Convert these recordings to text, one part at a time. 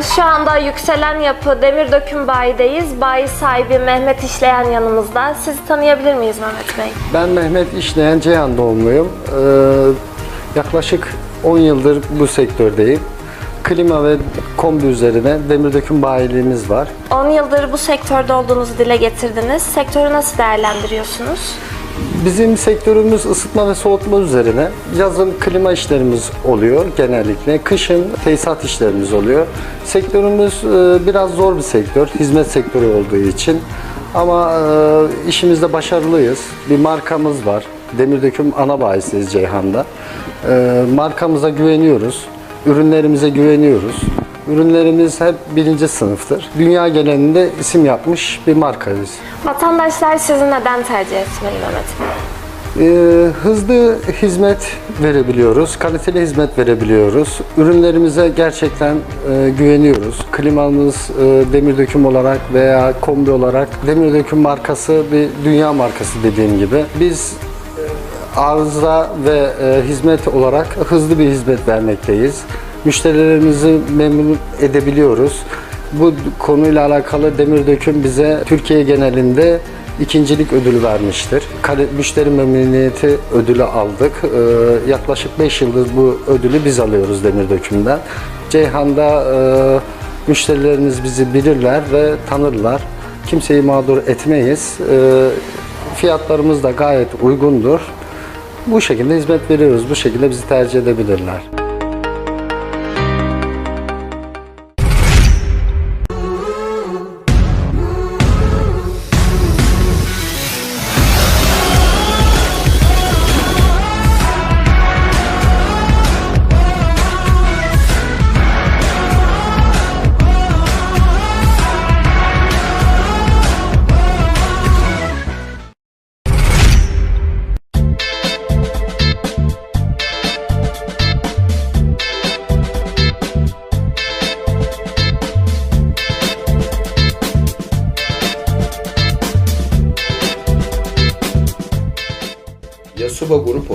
izleyenler şu anda Yükselen Yapı Demir Döküm Bayi'deyiz. Bayi sahibi Mehmet İşleyen yanımızda. Sizi tanıyabilir miyiz Mehmet Bey? Ben Mehmet İşleyen Ceyhan doğumluyum. Ee, yaklaşık 10 yıldır bu sektördeyim. Klima ve kombi üzerine demir döküm bayiliğimiz var. 10 yıldır bu sektörde olduğunuzu dile getirdiniz. Sektörü nasıl değerlendiriyorsunuz? Bizim sektörümüz ısıtma ve soğutma üzerine. Yazın klima işlerimiz oluyor genellikle. Kışın tesisat işlerimiz oluyor. Sektörümüz e, biraz zor bir sektör. Hizmet sektörü olduğu için. Ama e, işimizde başarılıyız. Bir markamız var. Demirdöküm ana bayisiyiz Ceyhan'da. E, Markamıza güveniyoruz. Ürünlerimize güveniyoruz. Ürünlerimiz hep birinci sınıftır. Dünya genelinde isim yapmış bir markayız. Vatandaşlar sizi neden tercih etmeli Mehmet Bey? Ee, hızlı hizmet verebiliyoruz, kaliteli hizmet verebiliyoruz. Ürünlerimize gerçekten e, güveniyoruz. Klimamız e, demir döküm olarak veya kombi olarak demir döküm markası bir dünya markası dediğim gibi. Biz e, arıza ve e, hizmet olarak hızlı bir hizmet vermekteyiz. Müşterilerimizi memnun edebiliyoruz. Bu konuyla alakalı Demir Döküm bize Türkiye genelinde ikincilik ödülü vermiştir. Müşteri memnuniyeti ödülü aldık. Ee, yaklaşık 5 yıldır bu ödülü biz alıyoruz Demir Döküm'den. Ceyhan'da e, müşterilerimiz bizi bilirler ve tanırlar. Kimseyi mağdur etmeyiz. Ee, fiyatlarımız da gayet uygundur. Bu şekilde hizmet veriyoruz. Bu şekilde bizi tercih edebilirler.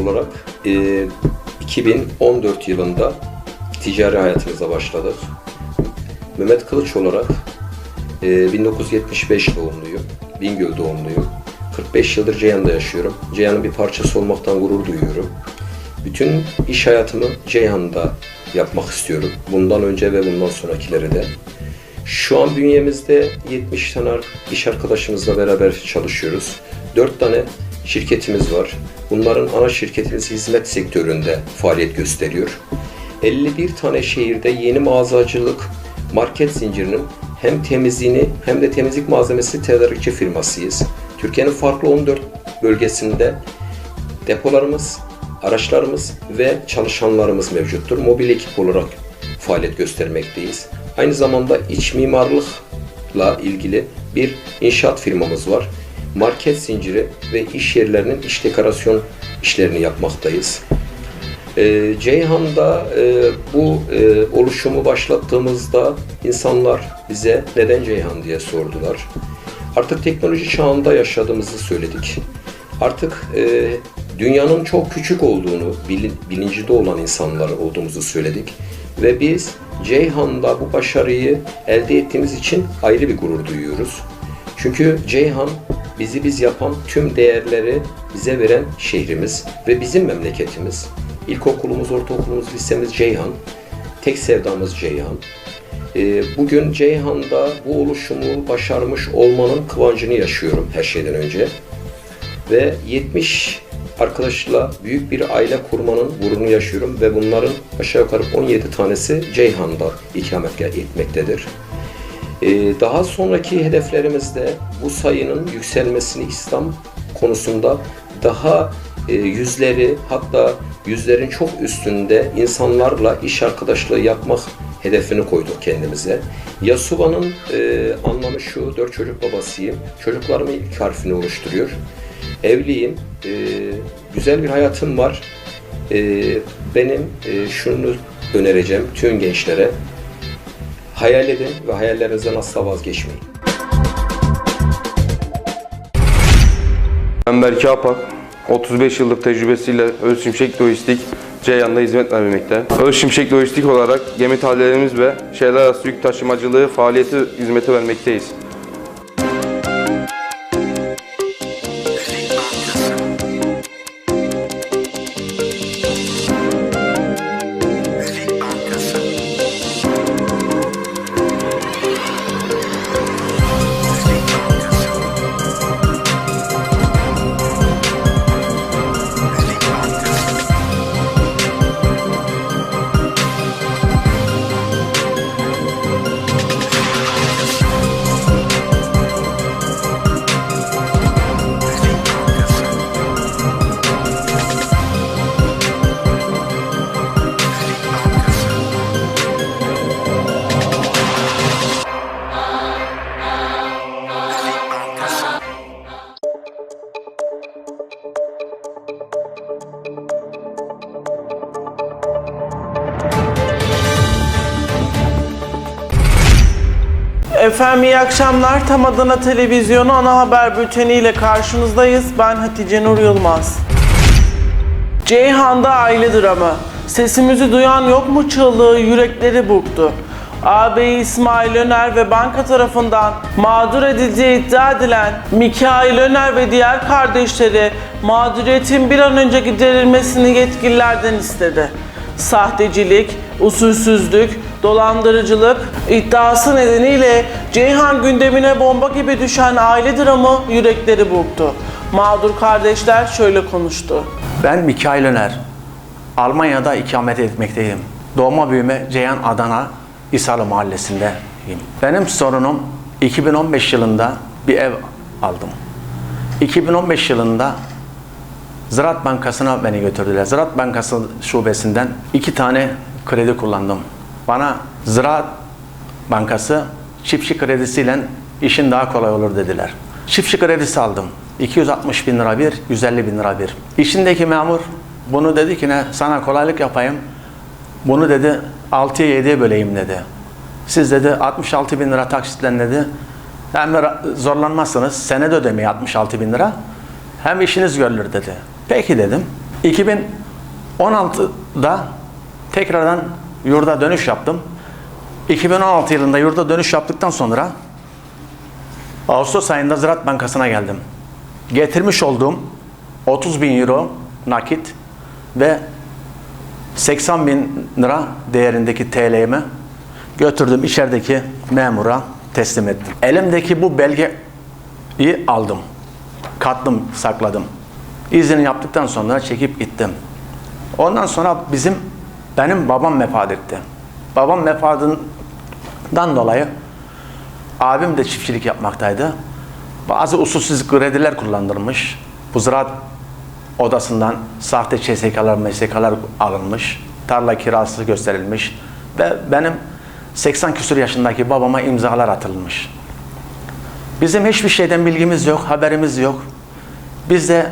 Olarak e, 2014 yılında ticari hayatımıza başladık. Mehmet Kılıç olarak e, 1975 doğumluyum. Bingöl doğumluyum. 45 yıldır Ceyhan'da yaşıyorum. Ceyhan'ın bir parçası olmaktan gurur duyuyorum. Bütün iş hayatımı Ceyhan'da yapmak istiyorum. Bundan önce ve bundan sonrakileri de. Şu an bünyemizde 70 tane iş arkadaşımızla beraber çalışıyoruz. 4 tane şirketimiz var. Bunların ana şirketimiz hizmet sektöründe faaliyet gösteriyor. 51 tane şehirde yeni mağazacılık market zincirinin hem temizliğini hem de temizlik malzemesi tedarikçi firmasıyız. Türkiye'nin farklı 14 bölgesinde depolarımız, araçlarımız ve çalışanlarımız mevcuttur. Mobil ekip olarak faaliyet göstermekteyiz. Aynı zamanda iç mimarlıkla ilgili bir inşaat firmamız var. Market zinciri ve iş yerlerinin iç dekorasyon işlerini yapmaktayız. Ee, Ceyhan'da e, bu e, oluşumu başlattığımızda insanlar bize neden Ceyhan diye sordular. Artık teknoloji çağında yaşadığımızı söyledik. Artık e, dünyanın çok küçük olduğunu bilin, bilincinde olan insanlar olduğumuzu söyledik. Ve biz Ceyhan'da bu başarıyı elde ettiğimiz için ayrı bir gurur duyuyoruz. Çünkü Ceyhan bizi biz yapan tüm değerleri bize veren şehrimiz ve bizim memleketimiz. İlkokulumuz, ortaokulumuz, lisemiz Ceyhan. Tek sevdamız Ceyhan. Ee, Bugün Ceyhan'da bu oluşumu başarmış olmanın kıvancını yaşıyorum her şeyden önce. Ve 70 arkadaşla büyük bir aile kurmanın gururunu yaşıyorum ve bunların aşağı yukarı 17 tanesi Ceyhan'da ikamet etmektedir. Ee, Daha sonraki hedeflerimizde bu sayının yükselmesini İslam konusunda daha e, yüzleri hatta yüzlerin çok üstünde insanlarla iş arkadaşlığı yapmak hedefini koyduk kendimize. Yasuba'nın e, anlamı şu, dört çocuk babasıyım. Çocuklarımın ilk harfini oluşturuyor. Evliyim, e, güzel bir hayatım var. E, benim e, şunu önereceğim tüm gençlere. Hayal edin ve hayallerinizden asla vazgeçmeyin. Ben Berke Apak. 35 yıllık tecrübesiyle Özsimşek Lojistik Ceyhan'da hizmet vermekte. Öz Şimşek Lojistik olarak gemi tahliyelerimiz ve şehirler arası yük taşımacılığı faaliyeti hizmeti vermekteyiz. Efendim iyi akşamlar. Tam Adana Televizyonu ana haber bülteni ile karşınızdayız. Ben Hatice Nur Yılmaz. Ceyhan'da aile dramı. Sesimizi duyan yok mu çığlığı yürekleri burktu. Ağabeyi İsmail Öner ve banka tarafından mağdur edildiği iddia edilen Mikail Öner ve diğer kardeşleri mağduriyetin bir an önce giderilmesini yetkililerden istedi. Sahtecilik, usulsüzlük, dolandırıcılık iddiası nedeniyle Ceyhan gündemine bomba gibi düşen aile dramı yürekleri burktu. Mağdur kardeşler şöyle konuştu. Ben Mikail Öner. Almanya'da ikamet etmekteyim. Doğma büyüme Ceyhan Adana İsalı mahallesindeyim. Benim sorunum 2015 yılında bir ev aldım. 2015 yılında Ziraat Bankası'na beni götürdüler. Ziraat Bankası şubesinden iki tane kredi kullandım. Bana Ziraat Bankası çiftçi kredisiyle işin daha kolay olur dediler. Çiftçi kredisi aldım. 260 bin lira bir, 150 bin lira bir. İçindeki memur bunu dedi ki ne sana kolaylık yapayım. Bunu dedi 6'ya 7'ye böleyim dedi. Siz dedi 66 bin lira taksitle dedi. Hem de zorlanmazsınız. Senede ödemeye 66 bin lira. Hem işiniz görülür dedi. Peki dedim. 2016'da tekrardan yurda dönüş yaptım. 2016 yılında yurda dönüş yaptıktan sonra Ağustos ayında Ziraat Bankası'na geldim. Getirmiş olduğum 30 bin euro nakit ve 80 bin lira değerindeki TL'mi götürdüm içerideki memura teslim ettim. Elimdeki bu belgeyi aldım. Kattım, sakladım. İzini yaptıktan sonra çekip gittim. Ondan sonra bizim benim babam vefat etti. Babam vefatından dolayı abim de çiftçilik yapmaktaydı. Bazı usulsüz krediler kullandırmış. Bu ziraat odasından sahte CSK'lar, MSK'lar alınmış. Tarla kirası gösterilmiş. Ve benim 80 küsur yaşındaki babama imzalar atılmış. Bizim hiçbir şeyden bilgimiz yok, haberimiz yok. Biz de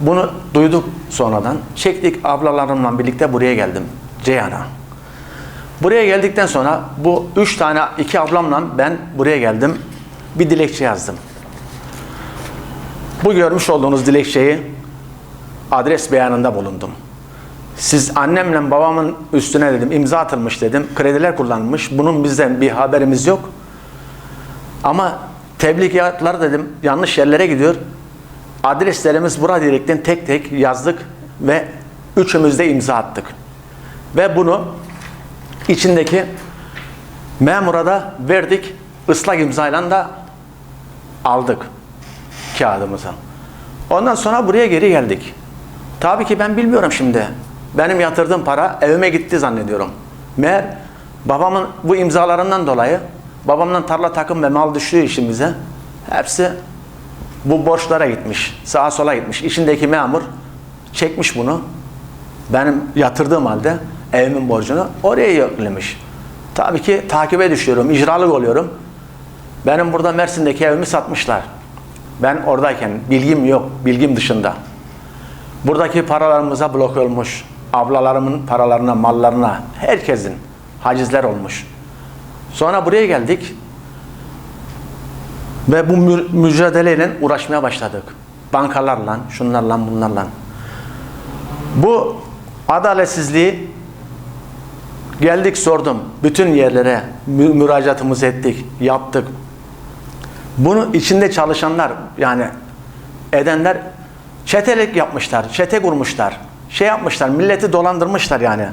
bunu duyduk sonradan. Çektik ablalarımla birlikte buraya geldim. Ceyhan'a. Buraya geldikten sonra bu üç tane, iki ablamla ben buraya geldim. Bir dilekçe yazdım. Bu görmüş olduğunuz dilekçeyi adres beyanında bulundum. Siz annemle babamın üstüne dedim imza atılmış dedim. Krediler kullanılmış. Bunun bizden bir haberimiz yok. Ama tebligatlar dedim yanlış yerlere gidiyor. Adreslerimiz bura diyerekten tek tek yazdık ve üçümüz de imza attık. Ve bunu içindeki memura da verdik. Islak imzayla da aldık kağıdımızı. Ondan sonra buraya geri geldik. Tabii ki ben bilmiyorum şimdi. Benim yatırdığım para evime gitti zannediyorum. Meğer babamın bu imzalarından dolayı babamdan tarla takım ve mal düştüğü için bize hepsi bu borçlara gitmiş. Sağa sola gitmiş. İçindeki memur çekmiş bunu. Benim yatırdığım halde evimin borcunu oraya yüklemiş. Tabii ki takibe düşüyorum, icralık oluyorum. Benim burada Mersin'deki evimi satmışlar. Ben oradayken bilgim yok, bilgim dışında. Buradaki paralarımıza blok olmuş. Ablalarımın paralarına, mallarına, herkesin hacizler olmuş. Sonra buraya geldik. Ve bu mü- mücadeleyle uğraşmaya başladık. Bankalarla, şunlarla, bunlarla. Bu Adaletsizliği geldik sordum. Bütün yerlere mü- müracaatımızı ettik, yaptık. Bunu içinde çalışanlar yani edenler çetelik yapmışlar, çete kurmuşlar. Şey yapmışlar, milleti dolandırmışlar yani.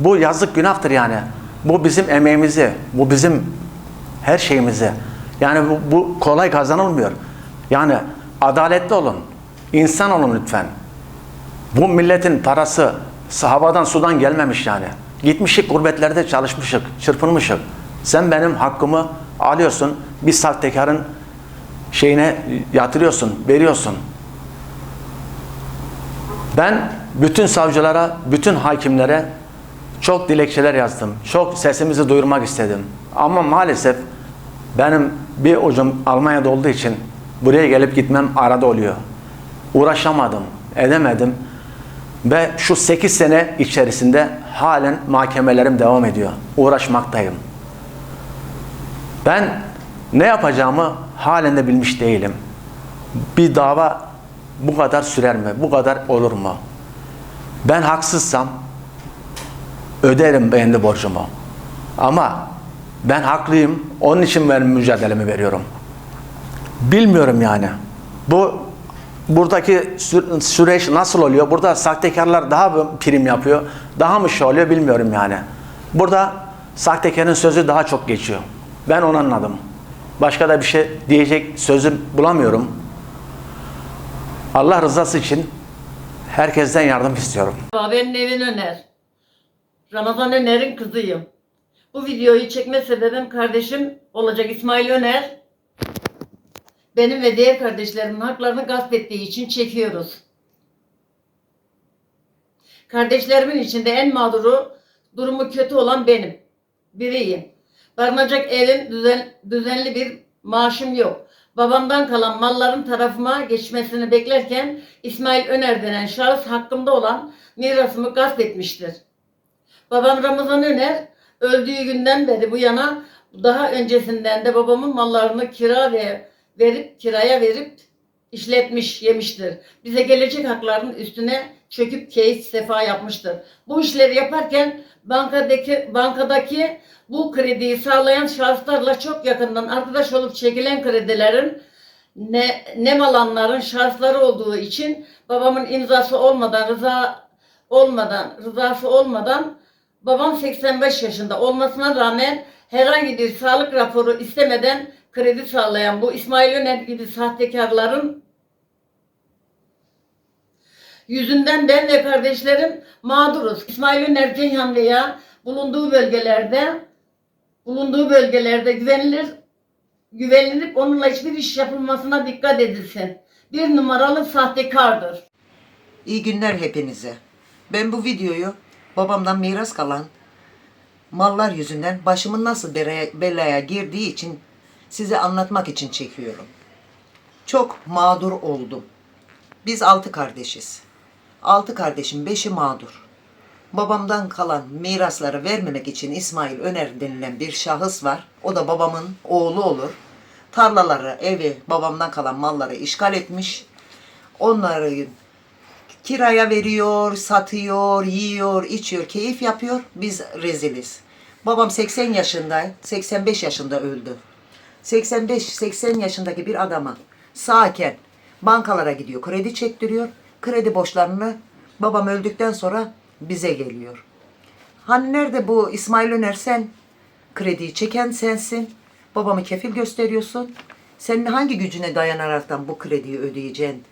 Bu yazık günahtır yani. Bu bizim emeğimizi, bu bizim her şeyimizi. Yani bu, bu kolay kazanılmıyor. Yani adaletli olun. insan olun lütfen. Bu milletin parası havadan sudan gelmemiş yani. Gitmişik gurbetlerde çalışmışık, çırpınmışık. Sen benim hakkımı alıyorsun, bir sahtekarın şeyine yatırıyorsun, veriyorsun. Ben bütün savcılara, bütün hakimlere çok dilekçeler yazdım. Çok sesimizi duyurmak istedim. Ama maalesef benim bir ucum Almanya'da olduğu için buraya gelip gitmem arada oluyor. Uğraşamadım, edemedim. Ve şu 8 sene içerisinde halen mahkemelerim devam ediyor. Uğraşmaktayım. Ben ne yapacağımı halen de bilmiş değilim. Bir dava bu kadar sürer mi? Bu kadar olur mu? Ben haksızsam öderim kendi borcumu. Ama ben haklıyım. Onun için ben mücadelemi veriyorum. Bilmiyorum yani. Bu buradaki sü- süreç nasıl oluyor? Burada sahtekarlar daha mı prim yapıyor? Daha mı şey oluyor bilmiyorum yani. Burada sahtekarın sözü daha çok geçiyor. Ben onu anladım. Başka da bir şey diyecek sözü bulamıyorum. Allah rızası için herkesten yardım istiyorum. Benim evin Öner. Ramazan Öner'in kızıyım. Bu videoyu çekme sebebim kardeşim olacak İsmail Öner. Benim ve diğer kardeşlerimin haklarını gasp ettiği için çekiyoruz. Kardeşlerimin içinde en mağduru, durumu kötü olan benim. Biriyim. Barınacak evim, düzen, düzenli bir maaşım yok. Babamdan kalan malların tarafıma geçmesini beklerken İsmail Öner denen şahıs hakkımda olan mirasımı gasp etmiştir. Babam Ramazan Öner öldüğü günden beri bu yana daha öncesinden de babamın mallarını kira ve verip kiraya verip işletmiş yemiştir. Bize gelecek hakların üstüne çöküp keyif sefa yapmıştır. Bu işleri yaparken bankadaki bankadaki bu krediyi sağlayan şahıslarla çok yakından arkadaş olup çekilen kredilerin ne, nem alanların şahısları olduğu için babamın imzası olmadan rıza olmadan rızası olmadan babam 85 yaşında olmasına rağmen herhangi bir sağlık raporu istemeden kredi sağlayan bu İsmail Öner gibi sahtekarların yüzünden ben ve kardeşlerim mağduruz. İsmail Öner Ceyhan veya bulunduğu bölgelerde bulunduğu bölgelerde güvenilir güvenilip onunla hiçbir iş yapılmasına dikkat edilsin. Bir numaralı sahtekardır. İyi günler hepinize. Ben bu videoyu babamdan miras kalan mallar yüzünden başımın nasıl belaya, belaya girdiği için size anlatmak için çekiyorum. Çok mağdur oldum. Biz altı kardeşiz. Altı kardeşim beşi mağdur. Babamdan kalan mirasları vermemek için İsmail Öner denilen bir şahıs var. O da babamın oğlu olur. Tarlaları, evi, babamdan kalan malları işgal etmiş. Onları kiraya veriyor, satıyor, yiyor, içiyor, keyif yapıyor. Biz reziliz. Babam 80 yaşında, 85 yaşında öldü. 85-80 yaşındaki bir adama sağken bankalara gidiyor, kredi çektiriyor. Kredi borçlarını babam öldükten sonra bize geliyor. Hani nerede bu İsmail Öner sen? Krediyi çeken sensin. Babamı kefil gösteriyorsun. Senin hangi gücüne dayanaraktan bu krediyi ödeyeceksin?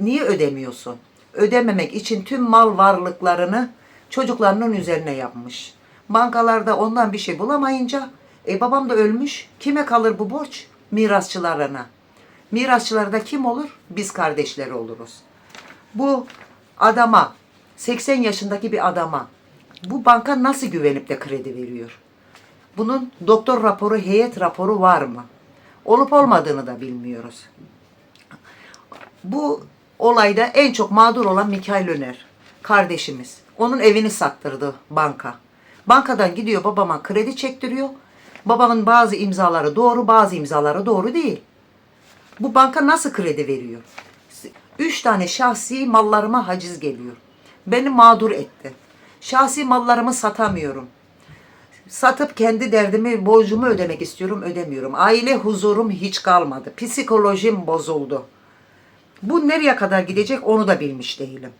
Niye ödemiyorsun? Ödememek için tüm mal varlıklarını çocuklarının üzerine yapmış. Bankalarda ondan bir şey bulamayınca e babam da ölmüş. Kime kalır bu borç? Mirasçılarına. Mirasçılar da kim olur? Biz kardeşleri oluruz. Bu adama 80 yaşındaki bir adama bu banka nasıl güvenip de kredi veriyor? Bunun doktor raporu, heyet raporu var mı? Olup olmadığını da bilmiyoruz. Bu olayda en çok mağdur olan Mikail Öner. Kardeşimiz. Onun evini sattırdı banka. Bankadan gidiyor babama kredi çektiriyor. Babamın bazı imzaları doğru, bazı imzaları doğru değil. Bu banka nasıl kredi veriyor? Üç tane şahsi mallarıma haciz geliyor. Beni mağdur etti. Şahsi mallarımı satamıyorum. Satıp kendi derdimi, borcumu ödemek istiyorum, ödemiyorum. Aile huzurum hiç kalmadı. Psikolojim bozuldu. Bu nereye kadar gidecek onu da bilmiş değilim.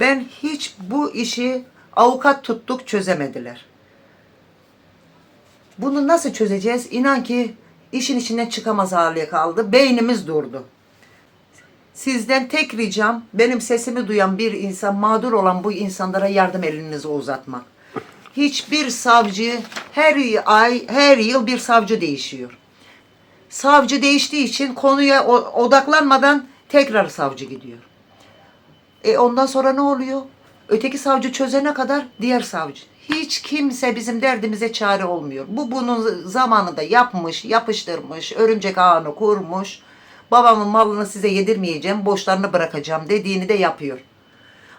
Ben hiç bu işi avukat tuttuk çözemediler. Bunu nasıl çözeceğiz? İnan ki işin içinden çıkamaz hale kaldı. Beynimiz durdu. Sizden tek ricam benim sesimi duyan bir insan, mağdur olan bu insanlara yardım elinizi uzatmak. Hiçbir savcı her ay, her yıl bir savcı değişiyor. Savcı değiştiği için konuya odaklanmadan tekrar savcı gidiyor. E ondan sonra ne oluyor? Öteki savcı çözene kadar diğer savcı. Hiç kimse bizim derdimize çare olmuyor. Bu bunun zamanında yapmış, yapıştırmış, örümcek ağını kurmuş. Babamın malını size yedirmeyeceğim, borçlarını bırakacağım dediğini de yapıyor.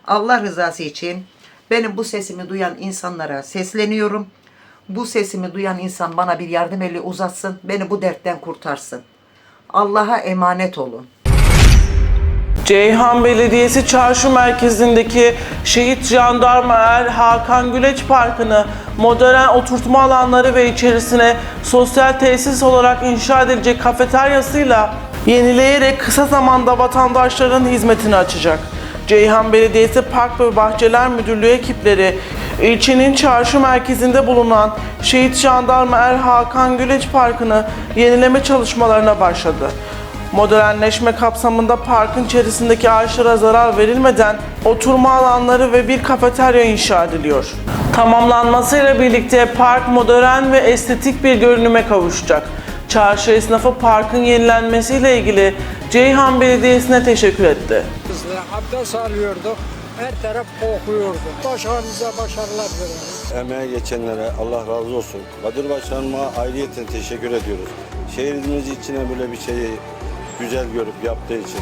Allah rızası için benim bu sesimi duyan insanlara sesleniyorum. Bu sesimi duyan insan bana bir yardım eli uzatsın, beni bu dertten kurtarsın. Allah'a emanet olun. Ceyhan Belediyesi Çarşı Merkezi'ndeki Şehit Jandarma Er Hakan Güleç Parkı'nı modern oturtma alanları ve içerisine sosyal tesis olarak inşa edilecek kafeteryasıyla yenileyerek kısa zamanda vatandaşların hizmetini açacak. Ceyhan Belediyesi Park ve Bahçeler Müdürlüğü ekipleri ilçenin çarşı merkezinde bulunan Şehit Jandarma Er Hakan Güleç Parkı'nı yenileme çalışmalarına başladı. Modernleşme kapsamında parkın içerisindeki ağaçlara zarar verilmeden oturma alanları ve bir kafeterya inşa ediliyor. Tamamlanmasıyla birlikte park modern ve estetik bir görünüme kavuşacak. Çarşı esnafı parkın yenilenmesiyle ilgili Ceyhan Belediyesi'ne teşekkür etti. Hızlı abdest alıyorduk. Her taraf kokuyordu. Başarınıza başarılar dileriz. Emeğe geçenlere Allah razı olsun. Kadir Başkanıma ayrıyeten teşekkür ediyoruz. Şehrimiz içine böyle bir şeyi güzel görüp yaptığı için.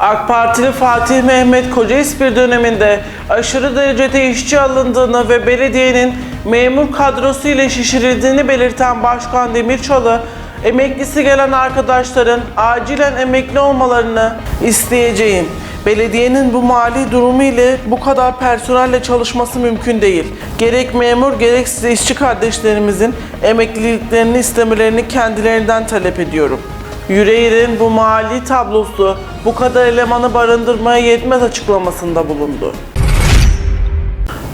AK Partili Fatih Mehmet Kocaespir döneminde aşırı derecede işçi alındığını ve belediyenin memur kadrosu ile şişirildiğini belirten Başkan Demirçalı, emeklisi gelen arkadaşların acilen emekli olmalarını isteyeceğim. Belediyenin bu mali durumu ile bu kadar personelle çalışması mümkün değil. Gerek memur gerekse işçi kardeşlerimizin emekliliklerini istemelerini kendilerinden talep ediyorum. Yüreğir'in bu mali tablosu bu kadar elemanı barındırmaya yetmez açıklamasında bulundu.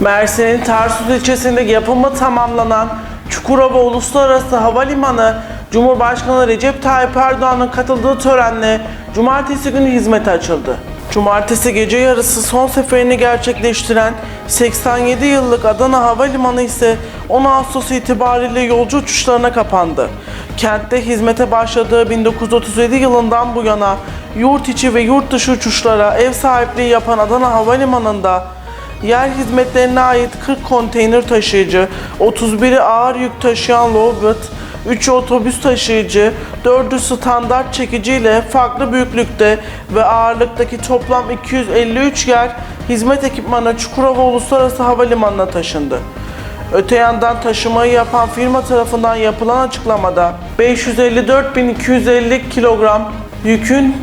Mersin'in Tarsus ilçesinde yapımı tamamlanan Çukurova Uluslararası Havalimanı Cumhurbaşkanı Recep Tayyip Erdoğan'ın katıldığı törenle cumartesi günü hizmete açıldı. Cumartesi gece yarısı son seferini gerçekleştiren 87 yıllık Adana Havalimanı ise 10 Ağustos itibariyle yolcu uçuşlarına kapandı. Kentte hizmete başladığı 1937 yılından bu yana yurt içi ve yurt dışı uçuşlara ev sahipliği yapan Adana Havalimanı'nda Yer hizmetlerine ait 40 konteyner taşıyıcı, 31'i ağır yük taşıyan lowbat, 3'ü otobüs taşıyıcı, 4'ü standart çekici ile farklı büyüklükte ve ağırlıktaki toplam 253 yer hizmet ekipmanı Çukurova Uluslararası Havalimanı'na taşındı. Öte yandan taşımayı yapan firma tarafından yapılan açıklamada 554.250 kilogram yükün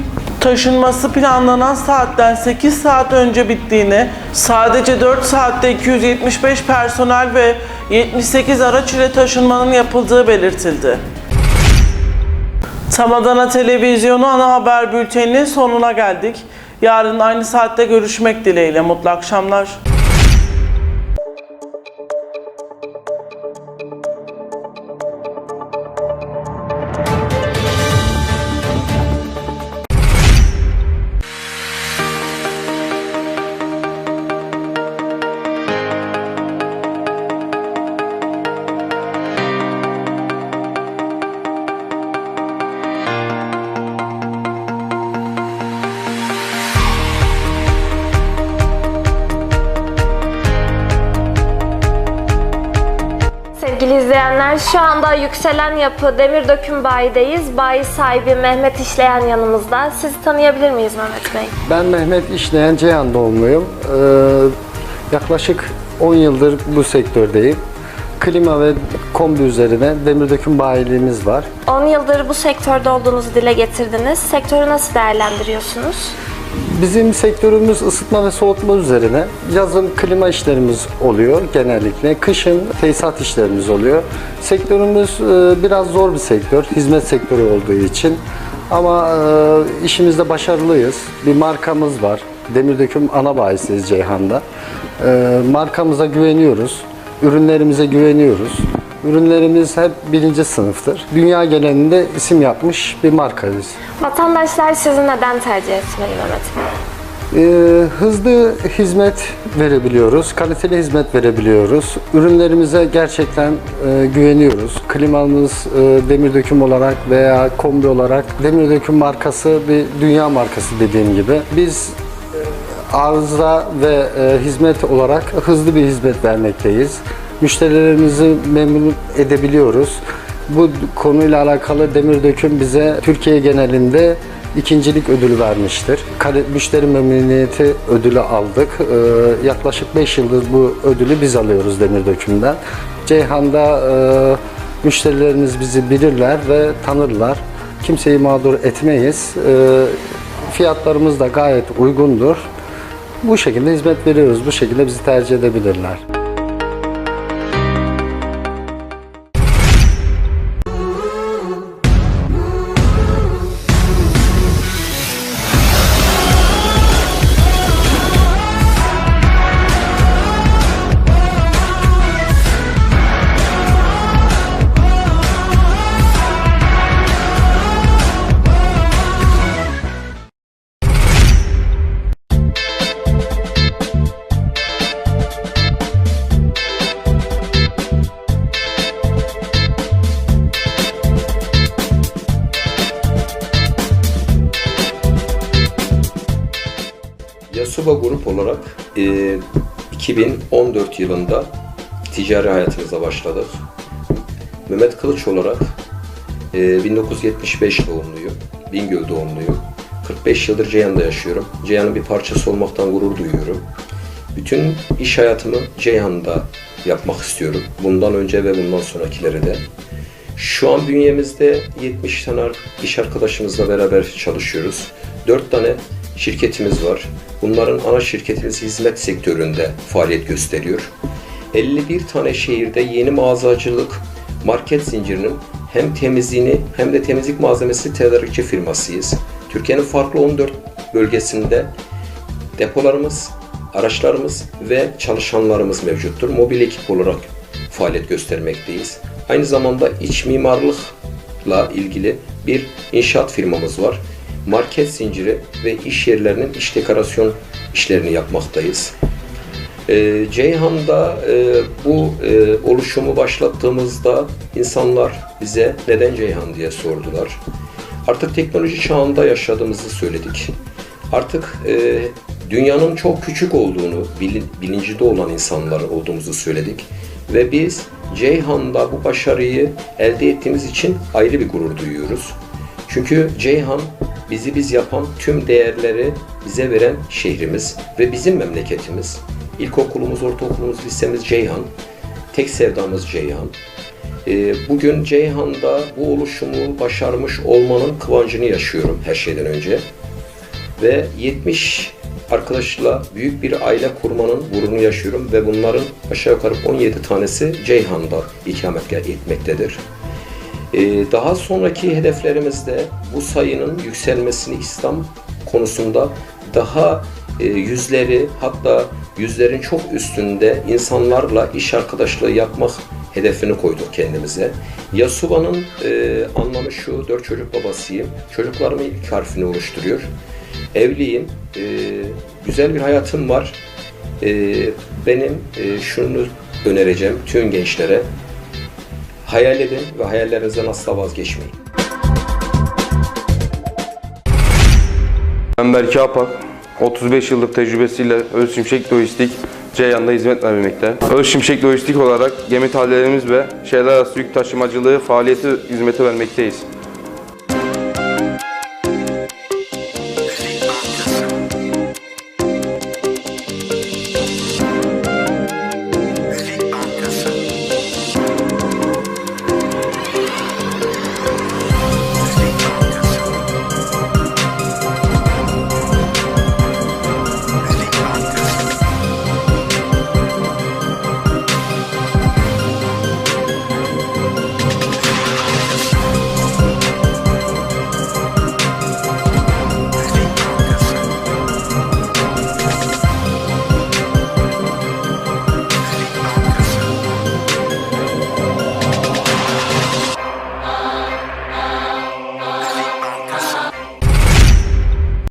taşınması planlanan saatten 8 saat önce bittiğini, sadece 4 saatte 275 personel ve 78 araç ile taşınmanın yapıldığı belirtildi. Tam Adana Televizyonu ana haber bülteninin sonuna geldik. Yarın aynı saatte görüşmek dileğiyle. Mutlu akşamlar. Yükselen Yapı Demir Döküm Bayi'deyiz. Bayi sahibi Mehmet İşleyen yanımızda. Sizi tanıyabilir miyiz Mehmet Bey? Ben Mehmet İşleyen Ceyhan doğumluyum. Ee, yaklaşık 10 yıldır bu sektördeyim. Klima ve kombi üzerine demir döküm bayiliğimiz var. 10 yıldır bu sektörde olduğunuzu dile getirdiniz. Sektörü nasıl değerlendiriyorsunuz? Bizim sektörümüz ısıtma ve soğutma üzerine. Yazın klima işlerimiz oluyor genellikle. Kışın tesisat işlerimiz oluyor. Sektörümüz e, biraz zor bir sektör, hizmet sektörü olduğu için. Ama e, işimizde başarılıyız. Bir markamız var. Demirdöküm ana bayisiyiz Ceyhan'da. E, Markamıza güveniyoruz. Ürünlerimize güveniyoruz. Ürünlerimiz hep birinci sınıftır. Dünya genelinde isim yapmış bir markayız. Vatandaşlar sizi neden tercih etmeli Mehmet Bey? Hızlı hizmet verebiliyoruz, kaliteli hizmet verebiliyoruz. Ürünlerimize gerçekten e, güveniyoruz. Klimamız e, demir döküm olarak veya kombi olarak demir döküm markası bir dünya markası dediğim gibi. Biz e, arıza ve hizmet olarak hızlı bir hizmet vermekteyiz. Müşterilerimizi memnun edebiliyoruz. Bu konuyla alakalı Demir Döküm bize Türkiye genelinde ikincilik ödülü vermiştir. Müşteri memnuniyeti ödülü aldık. Ee, yaklaşık 5 yıldır bu ödülü biz alıyoruz Demir Döküm'den. Ceyhan'da e, müşterilerimiz bizi bilirler ve tanırlar. Kimseyi mağdur etmeyiz. Ee, fiyatlarımız da gayet uygundur. Bu şekilde hizmet veriyoruz. Bu şekilde bizi tercih edebilirler. 2014 yılında ticari hayatımıza başladık. Mehmet Kılıç olarak e, 1975 doğumluyum. Bingöl doğumluyum. 45 yıldır Ceyhan'da yaşıyorum. Ceyhan'ın bir parçası olmaktan gurur duyuyorum. Bütün iş hayatımı Ceyhan'da yapmak istiyorum. Bundan önce ve bundan sonrakileri de. Şu an bünyemizde 70 tane iş arkadaşımızla beraber çalışıyoruz. 4 tane şirketimiz var. Bunların ana şirketimiz hizmet sektöründe faaliyet gösteriyor. 51 tane şehirde yeni mağazacılık market zincirinin hem temizliğini hem de temizlik malzemesi tedarikçi firmasıyız. Türkiye'nin farklı 14 bölgesinde depolarımız, araçlarımız ve çalışanlarımız mevcuttur. Mobil ekip olarak faaliyet göstermekteyiz. Aynı zamanda iç mimarlıkla ilgili bir inşaat firmamız var. Market zinciri ve iş yerlerinin iç dekorasyon işlerini yapmaktayız. Ee, Ceyhan'da e, bu e, oluşumu başlattığımızda insanlar bize neden Ceyhan diye sordular. Artık teknoloji çağında yaşadığımızı söyledik. Artık e, dünyanın çok küçük olduğunu bilin, bilincinde olan insanlar olduğumuzu söyledik. Ve biz Ceyhan'da bu başarıyı elde ettiğimiz için ayrı bir gurur duyuyoruz. Çünkü Ceyhan bizi biz yapan tüm değerleri bize veren şehrimiz ve bizim memleketimiz. İlkokulumuz, ortaokulumuz, lisemiz Ceyhan. Tek sevdamız Ceyhan. Ee, Bugün Ceyhan'da bu oluşumu başarmış olmanın kıvancını yaşıyorum her şeyden önce. Ve 70 arkadaşla büyük bir aile kurmanın gururunu yaşıyorum ve bunların aşağı yukarı 17 tanesi Ceyhan'da ikamet etmektedir. Ee, Daha sonraki hedeflerimizde bu sayının yükselmesini İslam konusunda daha e, yüzleri hatta yüzlerin çok üstünde insanlarla iş arkadaşlığı yapmak hedefini koyduk kendimize. Yasuba'nın e, anlamı şu, dört çocuk babasıyım. Çocuklarımın ilk harfini oluşturuyor. Evliyim, e, güzel bir hayatım var. E, benim e, şunu önereceğim tüm gençlere. Hayal edin ve hayallerinizden asla vazgeçmeyin. Ben Berke Apak. 35 yıllık tecrübesiyle Öz Şimşek Lojistik Ceyhan'da hizmet vermekte. Öz Şimşek Lojistik olarak gemi tahliyelerimiz ve şehirler arası yük taşımacılığı faaliyeti hizmeti vermekteyiz.